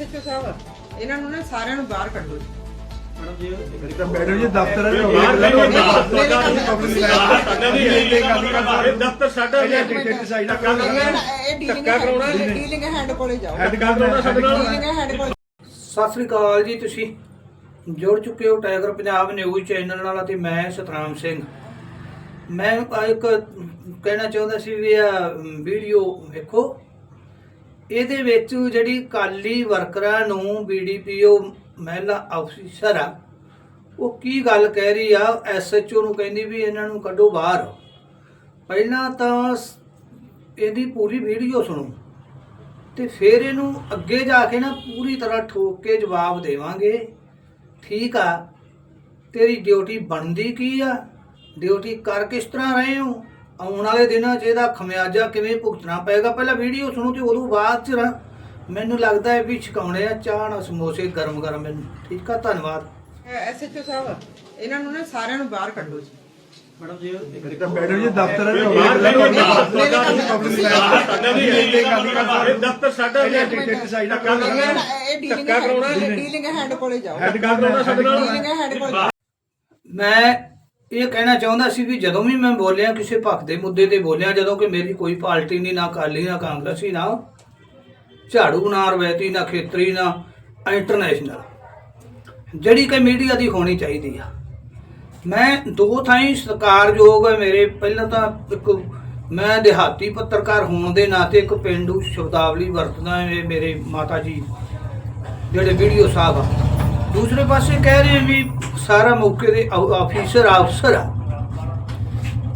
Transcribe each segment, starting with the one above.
SHO ਸਾਹਿਬ ਇਹਨਾਂ ਨੂੰ ਨਾ ਸਾਰਿਆਂ ਨੂੰ ਬਾਹਰ ਕੱਢੋ ਮੈਡਮ ਜੀ ਦਫ਼ਤਰ ਦਫ਼ਤਰ ਸਾਡਾ ਡੀਲਿੰਗ ਹੈਡ ਕੋਲੇ। ਜਾਓ ਹੈਡ ਸਾਡੇ ਨਾਲ ਡੀਲਿੰਗ ਹੈਡ ਕੋਲੇ। ਸਤਿ ਸ੍ਰੀ ਅਕਾਲ ਜੀ ਤੁਸੀਂ। ਜੁੜ ਚੁੱਕੇ ਹੋ ਟਾਈਗਰ ਪੰਜਾਬ ਨਿਊਜ਼ ਚੈਨਲ ਨਾਲ ਅਤੇ ਮੈਂ ਸਤਰਾਮ ਸਿੰਘ। ਮੈਂ ਇੱਕ ਕਹਿਣਾ ਚਾਹੁੰਦਾ ਸੀ ਵੀ ਆ ਵੀਡੀਓ ਵੇਖੋ। ਇਹਦੇ ਵਿੱਚ ਜਿਹੜੀ ਕਾਲੀ ਵਰਕਰਾਂ ਨੂੰ ਬੀਡੀਪੀਓ ਮਹਿਲਾ ਅਫਸਰ ਆ, ਉਹ ਕੀ ਗੱਲ ਕਹਿ ਰਹੀ ਆ? ਐਸਐਚਓ ਨੂੰ ਕਹਿੰਦੀ ਵੀ ਇਹਨਾਂ ਨੂੰ ਕੱਢੋ ਬਾਹਰ। ਪਹਿਲਾਂ ਤਾਂ ਇਹਦੀ ਪੂਰੀ ਵੀਡੀਓ ਸੁਣੋ। ਤੇ ਫਿਰ ਇਹਨੂੰ ਅੱਗੇ ਜਾ ਕੇ ਨਾ ਪੂਰੀ ਤਰ੍ਹਾਂ ਠੋਕ ਕੇ ਜਵਾਬ ਦੇਵਾਂਗੇ। ਠੀਕ ਆ, ਤੇਰੀ ਡਿਊਟੀ ਬਣਦੀ ਕੀ ਆ? ਡਿਊਟੀ ਕਰ ਕਿਸ ਤਰ੍ਹਾਂ ਰਹੇ ਹੋ? ਆਉਣ ਵਾਲੇ ਦਿਨਾਂ 'ਚ ਇਹਦਾ ਖਮਿਆਜਾ ਕਿਵੇਂ ਭੁਗਤਣਾ ਪਏਗਾ? ਪਹਿਲਾਂ ਵੀਡੀਓ ਸੁਣੋ ਤੇ ਉਦੋਂ ਬਾਅਦ 'ਚ ਮੈਨੂੰ ਲੱਗਦਾ ਹੈ ਵੀ ਛਕਾਉਣੇ ਆ ਚਾਹ ਨਾਲ ਸਮੋਸੇ ਗਰਮ ਗਰਮ ਮੈਨੂੰ। ਠੀਕ ਆ ਧੰਨਵਾਦ। ਐਸਐਚਓ ਸਾਹਿਬ ਇਹਨਾਂ ਨੂੰ ਨਾ ਸਾਰਿਆਂ ਨੂੰ ਬਾਹਰ ਕੱਢੋ ਜੀ। ਮੈਡਮ ਜੀ ਦਫ਼ਤਰ ਹੈ ਬਾਹਰ ਨਹੀਂ ਹੁੰਦਾ ਮੇਰੇ ਕੰਮ ਸਾਡਾ ਵੀ ਇਹ ਦਫ਼ਤਰ ਸਾਡਾ ਡੀਲਿੰਗ ਹੈਡ ਡੀਲਿੰਗ ਹੈਡ ਕੋਲੇ ਜਾਓ। ਹੈਡ ਕਰ ਸਾਡੇ ਨਾਲ। ਡੀਲਿੰਗ ਹੈਡ ਕੋਲੇ ਮੈਂ ਇਹ ਕਹਿਣਾ ਚਾਹੁੰਦਾ ਸੀ ਵੀ ਜਦੋਂ ਵੀ ਮੈਂ ਬੋਲਿਆ ਕਿਸੇ ਪੱਖ ਦੇ ਮੁੱਦੇ ਤੇ ਬੋਲਿਆ, ਜਦੋਂ ਕਿ ਮੇਰੀ ਕੋਈ ਪਾਰਟੀ ਨਹੀਂ, ਨਾ ਅਕਾਲੀ, ਨਾ ਕਾਂਗਰਸੀ, ਨਾ ਝਾੜੂ, ਨਾ ਰਵੈਤੀ ਨਾ ਖੇਤਰੀ, ਨਾ ਇੰਟਰਨੈਸ਼ਨਲ ਜਿਹੜੀ ਕਿ ਮੀਡੀਆ ਦੀ ਹੋਣੀ ਚਾਹੀਦੀ ਆ। ਮੈਂ ਦੋ ਥਾਈਂ ਸਤਿਕਾਰਯੋਗ ਹੈ ਮੇਰੇ। ਪਹਿਲਾਂ ਤਾਂ ਇੱਕ ਮੈਂ ਦਿਹਾਤੀ ਪੱਤਰਕਾਰ ਹੋਣ ਦੇ ਨਾਤੇ ਇੱਕ ਪਿੰਡੂ ਸ਼ਬਦਾਵਲੀ ਵਰਤਦਾ ਇਹ ਮੇਰੇ ਮਾਤਾ ਜੀ, ਜਿਹੜੇ ਵੀਡੀਓ ਸਾਹਿਬ ਆ। ਦੂਸਰੇ ਪਾਸੇ ਕਹਿ ਰਹੇ ਵੀ ਸਾਰਾ ਮੌਕੇ ਦੇ ਆਫੀਸਰ ਅਫਸਰ ਆ।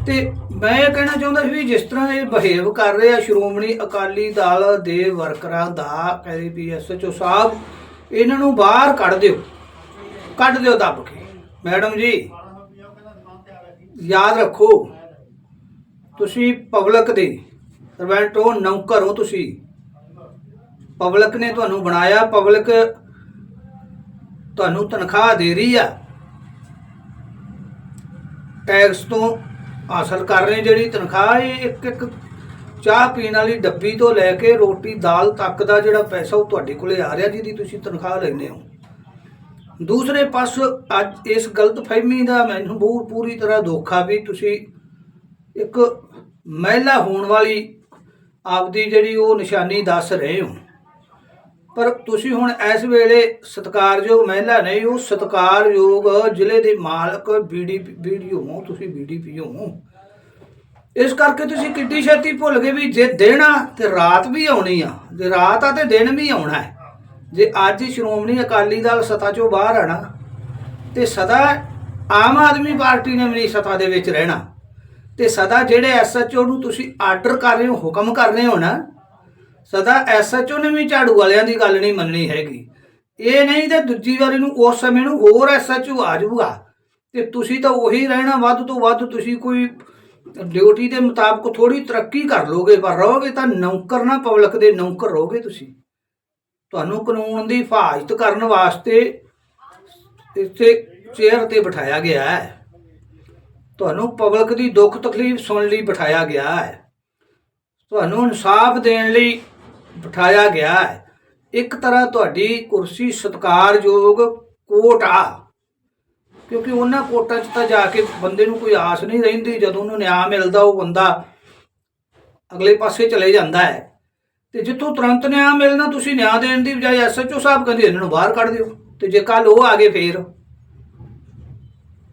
ਤੇ ਮੈਂ ਇਹ ਕਹਿਣਾ ਚਾਹੁੰਦਾ ਸੀ ਵੀ ਜਿਸ ਤਰ੍ਹਾਂ ਇਹ ਬਿਹੇਵ ਕਰ ਰਹੇ ਆ, ਸ਼੍ਰੋਮਣੀ ਅਕਾਲੀ ਦਲ ਦੇ ਵਰਕਰਾਂ ਦਾ ਕਹਿੰਦੇ ਵੀ ਐਸਐਚਓ ਸਾਹਿਬ, ਇਹਨਾਂ ਨੂੰ ਬਾਹਰ ਕੱਢ ਦਿਓ। ਕੱਢ ਦਿਓ ਦੱਬ ਕੇ। ਮੈਡਮ ਜੀ, ਯਾਦ ਰੱਖੋ, ਤੁਸੀਂ ਪਬਲਿਕ ਦੇ, ਸਰਵੈਂਟ ਹੋ ਨੌਕਰ ਹੋ ਤੁਸੀਂ। ਪਬਲਿਕ ਨੇ ਤੁਹਾਨੂੰ ਬਣਾਇਆ, ਪਬਲਿਕ ਤੁਹਾਨੂੰ ਤਨਖਾਹ ਦੇ ਰਹੀ ਆ। ਟੈਕਸ ਤੋਂ ਹਾਸਲ ਕਰ ਰਹੇ ਜਿਹੜੀ ਤਨਖਾਹ, ਇਹ ਇੱਕ ਇੱਕ ਚਾਹ ਪੀਣ ਵਾਲੀ ਡੱਬੀ ਤੋਂ ਲੈ ਕੇ ਰੋਟੀ ਦਾਲ ਤੱਕ ਦਾ ਜਿਹੜਾ ਪੈਸਾ ਉਹ ਤੁਹਾਡੇ ਕੋਲੇ ਆ ਰਿਹਾ ਜਿਹਦੀ ਤੁਸੀਂ ਤਨਖਾਹ ਲੈਂਦੇ ਹੋ। ਦੂਸਰੇ ਪਾਸ ਅੱਜ ਇਸ ਗਲਤਫਹਿਮੀ ਦਾ ਮੈਨੂੰ ਬਹੁਤ ਪੂਰੀ ਤਰ੍ਹਾਂ ਦੁੱਖ ਆ ਵੀ ਤੁਸੀਂ ਇੱਕ ਮਹਿਲਾ ਹੋਣ ਵਾਲੀ ਆਪਦੀ ਜਿਹੜੀ ਉਹ ਨਿਸ਼ਾਨੀ ਦੱਸ ਰਹੇ ਹੋ। ਪਰ ਤੁਸੀਂ ਹੁਣ ਇਸ ਵੇਲੇ ਸਤਿਕਾਰਯੋਗ ਮਹਿਲਾ ਨਹੀਂ ਉਹ ਸਤਿਕਾਰਯੋਗ ਜ਼ਿਲ੍ਹੇ ਦੇ ਮਾਲਕ ਬੀਡੀ ਵੀਡੀਓ ਹੋ, ਤੁਸੀਂ ਬੀਡੀਪੀਓ ਹੋ। ਇਸ ਕਰਕੇ ਤੁਸੀਂ ਕਿੱਡੀ ਛੇਤੀ ਭੁੱਲ ਗਏ ਵੀ ਜੇ ਦਿਨ ਆ ਤੇ ਰਾਤ ਵੀ ਆਉਣੀ ਆ, ਜੇ ਰਾਤ ਆ ਤੇ ਦਿਨ ਵੀ ਆਉਣਾ ਹੈ। ਜੇ ਅੱਜ ਸ਼੍ਰੋਮਣੀ ਅਕਾਲੀ ਦਲ ਸਤਾ ਚੋਂ ਬਾਹਰ ਆਣਾ ਤੇ ਸਦਾ ਆਮ ਆਦਮੀ ਪਾਰਟੀ ਨੇ ਵੀ ਨਹੀਂ ਸਤਾ ਦੇ ਵਿੱਚ ਰਹਿਣਾ। ਤੇ ਸਦਾ ਜਿਹੜੇ ਐਸਐਚਓ ਨੂੰ ਤੁਸੀਂ ਆਰਡਰ ਕਰ ਰਹੇ ਹੋ, ਹੁਕਮ ਕਰ ਰਹੇ ਹੋ ਨਾ ਸਦਾ ਐਸਐਚਓ ਨੇ ਵੀ ਝਾੜੂ ਵਾਲਿਆਂ ਦੀ ਗੱਲ ਨਹੀਂ ਮੰਨਣੀ ਹੈਗੀ। ਇਹ ਨਹੀਂ ਤੇ ਦੂਜੀ ਵਾਰੀ ਨੂੰ ਉਸ ਸਮੇਂ ਨੂੰ ਹੋਰ ਐਸਐਚਓ ਆ ਜਾਊਗਾ। ਤੇ ਤੁਸੀਂ ਤਾਂ ਉਹੀ ਰਹਿਣਾ ਵੱਧ ਤੋਂ ਵੱਧ ਤੁਸੀਂ ਕੋਈ ਡਿਊਟੀ ਦੇ ਮੁਤਾਬਕ ਥੋੜੀ ਤਰੱਕੀ ਕਰ ਲੋਗੇ, ਪਰ ਰਹੋਗੇ ਤਾਂ ਨੌਕਰ ਨਾ ਪਬਲਿਕ ਦੇ ਨੌਕਰ ਰਹੋਗੇ ਤੁਸੀਂ। ਤੁਹਾਨੂੰ ਕਾਨੂੰਨ ਦੀ ਹਿਫਾਜ਼ਤ ਕਰਨ ਵਾਸਤੇ ਇੱਥੇ ਚੇਅਰ ਤੇ ਬਿਠਾਇਆ ਗਿਆ ਹੈ। ਤੁਹਾਨੂੰ ਪਬਲਿਕ ਦੀ ਦੁੱਖ ਤਕਲੀਫ ਸੁਣਨ ਲਈ ਬਿਠਾਇਆ ਗਿਆ ਹੈ। ਤੁਹਾਨੂੰ ਇਨਸਾਫ ਦੇਣ ਲਈ ਬਿਠਾਇਆ ਗਿਆ ਹੈ। ਇੱਕ ਤਰ੍ਹਾਂ ਤੁਹਾਡੀ ਕੁਰਸੀ ਸਤਿਕਾਰਯੋਗ ਕੋਟ ਆ। ਕਿਉਂਕਿ ਉਹਨਾਂ ਕੋਟਾਂ 'ਚ ਤਾਂ ਜਾ ਕੇ ਬੰਦੇ ਨੂੰ ਕੋਈ ਆਸ ਨਹੀਂ ਰਹਿੰਦੀ, ਜਦੋਂ ਉਹਨੂੰ ਨਿਆਂ ਮਿਲਦਾ, ਉਹ ਬੰਦਾ ਅਗਲੇ ਪਾਸੇ ਚਲੇ ਜਾਂਦਾ ਹੈ। ਤੇ ਜਿੱਥੋਂ ਤੁਰੰਤ ਨਿਆਂ ਮਿਲਣਾ, ਤੁਸੀਂ ਨਿਆਂ ਦੇਣ ਦੀ ਬਜਾਏ ਐਸਐਚਓ ਸਾਹਿਬ ਕਹਿੰਦੇ ਇਹਨਾਂ ਨੂੰ ਬਾਹਰ ਕੱਢ ਦਿਓ, ਤੇ ਜੇ ਕੱਲ ਉਹ ਆ ਗਏ ਫੇਰ,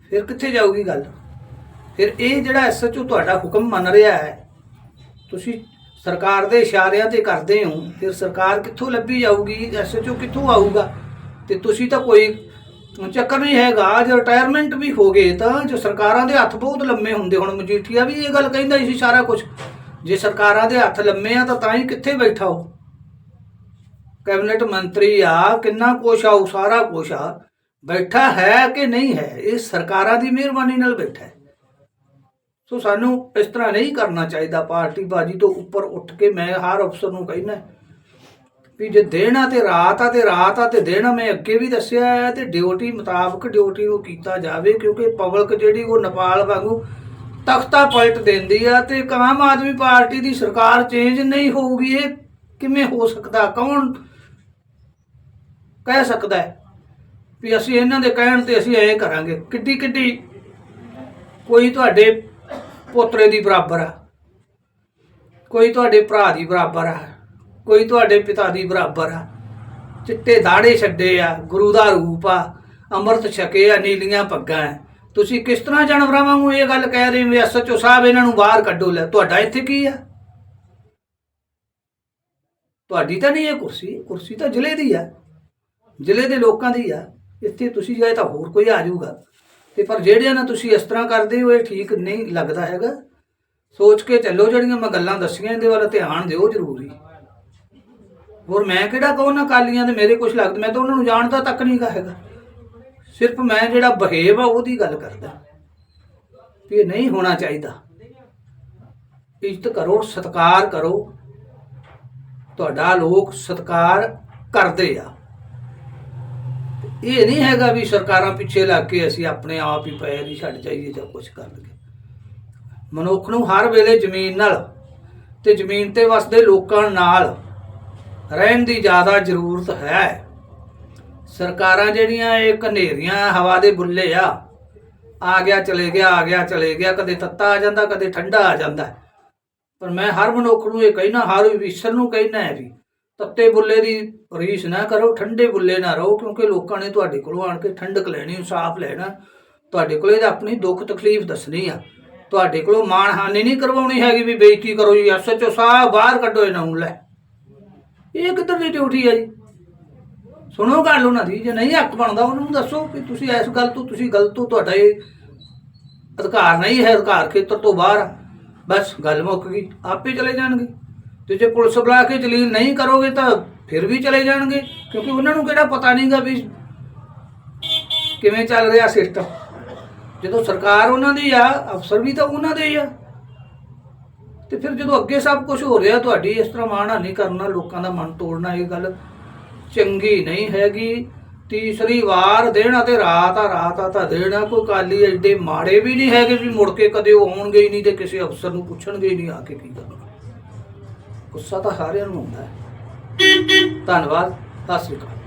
ਫਿਰ ਕਿੱਥੇ ਜਾਊਗੀ ਗੱਲ? ਫਿਰ ਇਹ ਜਿਹੜਾ ਐਸਐਚਓ ਤੁਹਾਡਾ ਹੁਕਮ ਮੰਨ ਰਿਹਾ ਹੈ, ਤੁਸੀਂ ਸਰਕਾਰ ਦੇ ਇਸ਼ਾਰਿਆਂ ਤੇ ਕਰਦੇ ਹੋ, ਫਿਰ ਸਰਕਾਰ ਕਿੱਥੋਂ ਲੱਭੀ ਜਾਊਗੀ? ਐਸਐਚਓ ਕਿੱਥੋਂ ਆਊਗਾ? ਤੇ ਤੁਸੀਂ ਤਾਂ ਕੋਈ ਚੱਕਰ ਨਹੀਂ ਹੈਗਾ। ਜੇ ਰਿਟਾਇਰਮੈਂਟ ਵੀ ਹੋ ਗਏ ਤਾਂ ਜੋ ਸਰਕਾਰਾਂ ਦੇ ਹੱਥ ਬਹੁਤ ਲੰਮੇ ਹੁੰਦੇ ਹੁਣ। ਮਜੀਠੀਆ ਵੀ ਇਹ ਗੱਲ ਕਹਿੰਦਾ ਸੀ ਸਾਰਾ ਕੁਝ ਜੇ ਸਰਕਾਰਾਂ ਦੇ ਹੱਥ ਲੰਮੇ ਆ ਤਾਂ ਤਾਂ ਹੀ ਕਿੱਥੇ ਬੈਠਾ ਹੋ ਕੈਬਨਿਟ ਮੰਤਰੀ ਆ, ਕਿੰਨਾ ਕੁਛ ਆ ਸਾਰਾ ਕੁਛ ਆ। ਬੈਠਾ ਹੈ ਕਿ ਨਹੀਂ ਹੈ? ਇਹ ਸਰਕਾਰਾਂ ਦੀ ਮਿਹਰਬਾਨੀ ਨਾਲ ਬੈਠਾ ਹੈ। ਸੋ ਸਾਨੂੰ ਇਸ ਤਰ੍ਹਾਂ ਨਹੀਂ ਕਰਨਾ ਚਾਹੀਦਾ ਪਾਰਟੀ ਬਾਜੀ ਤੋਂ ਉੱਪਰ ਉੱਠ ਕੇ ਮੈਂ ਹਰ ਅਫਸਰ ਨੂੰ ਕਹਿੰਦਾ ਵੀ ਜੇ ਦੇਣਾ ਆ ਤੇ ਰਾਤ ਆ ਤੇ ਰਾਤ ਆ ਤੇ ਦੇਣਾ ਮੈਂ ਅੱਗੇ ਵੀ ਦੱਸਿਆ ਹੈ ਤੇ ਡਿਊਟੀ ਮੁਤਾਬਕ ਡਿਊਟੀ ਨੂੰ ਕੀਤਾ ਜਾਵੇ ਕਿਉਂਕਿ ਪਬਲਿਕ ਜਿਹੜੀ ਉਹ ਨੇਪਾਲ ਵਾਂਗੂ ਤਖਤਾ ਪਲਟ ਦਿੰਦੀ ਆ ਤੇ ਆਮ ਆਦਮੀ ਪਾਰਟੀ ਦੀ ਸਰਕਾਰ ਚੇਂਜ ਨਹੀਂ ਹੋਊਗੀ, ਇਹ ਕਿਵੇਂ ਹੋ ਸਕਦਾ? ਕੌਣ ਕਹਿ ਸਕਦਾ ਵੀ ਅਸੀਂ ਇਹਨਾਂ ਦੇ ਕਹਿਣ ਤੇ ਅਸੀਂ ਐਂ ਕਰਾਂਗੇ? ਕਿੱਡੀ ਕਿੱਡੀ ਕੋਈ ਤੁਹਾਡੇ ਪੋਤਰੇ ਦੀ ਬਰਾਬਰ ਆ। ਕੋਈ ਤੁਹਾਡੇ ਭਰਾ ਦੀ ਬਰਾਬਰ ਆ। ਕੋਈ ਤੁਹਾਡੇ ਪਿਤਾ ਦੀ ਬਰਾਬਰ ਆ। ਚਿੱਟੇ ਦਾੜੇ ਛੱਡੇ ਆ, ਗੁਰੂ ਦਾ ਰੂਪ ਆ, ਅੰਮ੍ਰਿਤ ਛਕੇ ਆ, ਨੀਲੀਆਂ ਪੱਗਾਂ ਆ। ਤੁਸੀਂ ਕਿਸ ਤਰ੍ਹਾਂ ਜਾਨਵਰਾਂ ਵਾਂਗੂ ਇਹ ਗੱਲ ਕਹਿ ਰਹੇ ਹੋ? ਵੀ ਐਸਐਚਓ ਸਾਹਿਬ ਇਹਨਾਂ ਨੂੰ ਬਾਹਰ ਕੱਢੋ ਲੈ। ਤੁਹਾਡਾ ਇੱਥੇ ਕੀ ਆ? ਤੁਹਾਡੀ ਤਾਂ ਨਹੀਂ ਇਹ ਕੁਰਸੀ। ਕੁਰਸੀ ਤਾਂ ਜ਼ਿਲ੍ਹੇ ਦੀ ਆ। ਜ਼ਿਲ੍ਹੇ ਦੇ ਲੋਕਾਂ ਦੀ ਆ। ਇੱਥੇ ਤੁਸੀਂ ਜਾਏ ਤਾਂ ਹੋਰ ਕੋਈ ਆ ਜਾਊਗਾ। ਤੇ ਪਰ ਜਿਹੜਿਆਂ ਨਾਲ ਤੁਸੀਂ ਇਸ ਤਰ੍ਹਾਂ ਕਰਦੇ ਹੋ, ਇਹ ਠੀਕ ਨਹੀਂ ਲੱਗਦਾ ਹੈਗਾ। ਸੋਚ ਕੇ ਚੱਲੋ ਜਿਹੜੀਆਂ ਮੈਂ ਗੱਲਾਂ ਦੱਸੀਆਂ, ਇਹਦੇ ਵੱਲ ਧਿਆਨ ਦਿਓ ਜ਼ਰੂਰੀ। ਹੋਰ ਮੈਂ ਕਿਹੜਾ ਕਹੋ ਨਾ ਕਾਲੀਆਂ ਦੇ ਮੇਰੇ ਕੁਝ ਲੱਗਦਾ, ਮੈਂ ਤਾਂ ਉਹਨਾਂ ਨੂੰ ਜਾਣਦਾ ਤੱਕ ਨਹੀਂ ਗਾ ਹੈਗਾ। ਸਿਰਫ ਮੈਂ ਜਿਹੜਾ ਬਹੇਵ ਆ, ਉਹਦੀ ਗੱਲ ਕਰਦਾ। ਵੀ ਇਹ ਨਹੀਂ ਹੋਣਾ ਚਾਹੀਦਾ। ਇੱਜ਼ਤ ਕਰੋ, ਸਤਿਕਾਰ ਕਰੋ। ਤੁਹਾਡਾ ਲੋਕ ਸਤਿਕਾਰ ਕਰਦੇ ਆ। ਇਹ ਨਹੀਂ ਹੈਗਾ ਵੀ ਸਰਕਾਰਾਂ ਪਿੱਛੇ ਲੱਗ ਕੇ ਅਸੀਂ ਆਪਣੇ ਆਪ ਹੀ ਪੈਰ ਹੀ ਛੱਡ ਜਾਈਏ ਜਾਂ ਕੁਝ ਕਰ ਲਈਏ। ਮਨੁੱਖ ਨੂੰ ਹਰ ਵੇਲੇ ਜ਼ਮੀਨ ਨਾਲ ਤੇ ਜ਼ਮੀਨ ਤੇ ਵਸਦੇ ਲੋਕਾਂ ਨਾਲ ਰਹਿਣ ਦੀ ਜ਼ਿਆਦਾ ਜ਼ਰੂਰਤ ਹੈ। ਸਰਕਾਰਾਂ ਜਿਹੜੀਆਂ ਇਹ ਕਨੇਰੀਆਂ ਹਵਾ ਦੇ ਬੁੱਲੇ ਆ ਆ ਗਿਆ, ਚਲੇ ਗਿਆ, ਆ ਗਿਆ, ਚਲੇ ਗਿਆ, ਕਦੇ ਤੱਤਾ ਆ ਜਾਂਦਾ, ਕਦੇ ਠੰਡਾ ਆ ਜਾਂਦਾ। ਪਰ ਮੈਂ ਹਰ ਮਨੁੱਖ ਨੂੰ ਇਹ ਕਹਿਣਾ, ਹਰ ਵਿਸ਼ਰ ਨੂੰ ਕਹਿਣਾ ਹੈ ਵੀ ਤੱਤੇ ਬੁੱਲੇ ਦੀ ਰੀਸ ਨਾ ਕਰੋ, ਠੰਡੇ ਬੁੱਲੇ ਨਾ ਰਹੋ, ਕਿਉਂਕਿ ਲੋਕਾਂ ਨੇ ਤੁਹਾਡੇ ਕੋਲੋਂ ਆਣ ਕੇ ਠੰਡਕ ਲੈਣੀ, ਇਨਸਾਫ ਲੈਣਾ। ਤੁਹਾਡੇ ਕੋਲੇ ਤਾਂ ਆਪਣੀ ਦੁੱਖ ਤਕਲੀਫ ਦੱਸਣੀ ਆ। ਤੁਹਾਡੇ ਕੋਲੋਂ ਮਾਣਹਾਨੀ ਨਹੀਂ ਕਰਵਾਉਣੀ ਹੈਗੀ ਵੀ ਬੇਇੱਜ਼ਤੀ ਕਰੋ ਜੀ ਐਸਐਚਓ ਸਾਹਿਬ ਬਾਹਰ ਕੱਢੋ ਇਹਨਾਂ ਨੂੰ, ਲੈ। ਇਹ ਕਿੱਧਰ ਦੀ ਡਿਊਟੀ ਆ ਜੀ? ਸੁਣੋ ਗੱਲ ਉਹਨਾਂ ਦੀ, ਜੇ ਨਹੀਂ ਹੱਕ ਬਣਦਾ, ਉਹਨਾਂ ਨੂੰ ਦੱਸੋ ਕਿ ਤੁਸੀਂ ਇਸ ਗੱਲ ਤੋਂ, ਤੁਸੀਂ ਗਲਤ ਹੋ, ਤੁਹਾਡਾ ਇਹ ਅਧਿਕਾਰ ਨਹੀਂ ਹੈ, ਅਧਿਕਾਰ ਖੇਤਰ ਤੋਂ ਬਾਹਰ ਬਸ, ਗੱਲ ਮੁੱਕ ਗਈ, ਆਪੇ ਚਲੇ ਜਾਣਗੇ। ਤੇ ਜੇ ਪੁਲਿਸ ਬੁਲਾ ਕੇ ਜਲੀਲ ਨਹੀਂ ਕਰੋਗੇ ਤਾਂ ਫਿਰ ਵੀ ਚਲੇ ਜਾਣਗੇ, ਕਿਉਂਕਿ ਉਹਨਾਂ ਨੂੰ ਕਿਹੜਾ ਪਤਾ ਨਹੀਂਗਾ ਵੀ ਕਿਵੇਂ ਚੱਲ ਰਿਹਾ ਸਿਸਟਮ। ਜਦੋਂ ਸਰਕਾਰ ਉਹਨਾਂ ਦੀ ਆ, ਅਫਸਰ ਵੀ ਤਾਂ ਉਹਨਾਂ ਦੇ ਹੀ ਆ। ਤੇ ਫਿਰ ਜਦੋਂ ਅੱਗੇ ਸਭ ਕੁਝ ਹੋ ਰਿਹਾ, ਤੁਹਾਡੀ ਇਸ ਤਰ੍ਹਾਂ ਮਾਣਹਾਨੀ ਕਰਨਾ, ਲੋਕਾਂ ਦਾ ਮਨ ਤੋੜਨਾ, ਇਹ ਗੱਲ ਚੰਗੀ ਨਹੀਂ ਹੈਗੀ। ਤੀਸਰੀ ਵਾਰ ਦੇਣਾ ਤੇ ਰਾਤ ਆ ਰਾਤ ਆ ਤਾਂ ਦੇਣਾ, ਕੋਈ ਕਾਲੀ ਐਡੇ ਮਾੜੇ ਵੀ ਨਹੀਂ ਹੈਗੇ ਵੀ ਮੁੜ ਕੇ ਕਦੇ ਉਹ ਆਉਣਗੇ ਹੀ ਨਹੀਂ ਤੇ ਕਿਸੇ ਅਫਸਰ ਨੂੰ ਪੁੱਛਣਗੇ ਹੀ ਨਹੀਂ ਆ ਕੇ ਕੀ ਕਰਨਾ। ਗੁੱਸਾ ਤਾਂ ਸਾਰਿਆਂ ਨੂੰ ਆਉਂਦਾ ਹੈ। ਧੰਨਵਾਦ ਸਤਿ ਸ੍ਰੀ ਅਕਾਲ।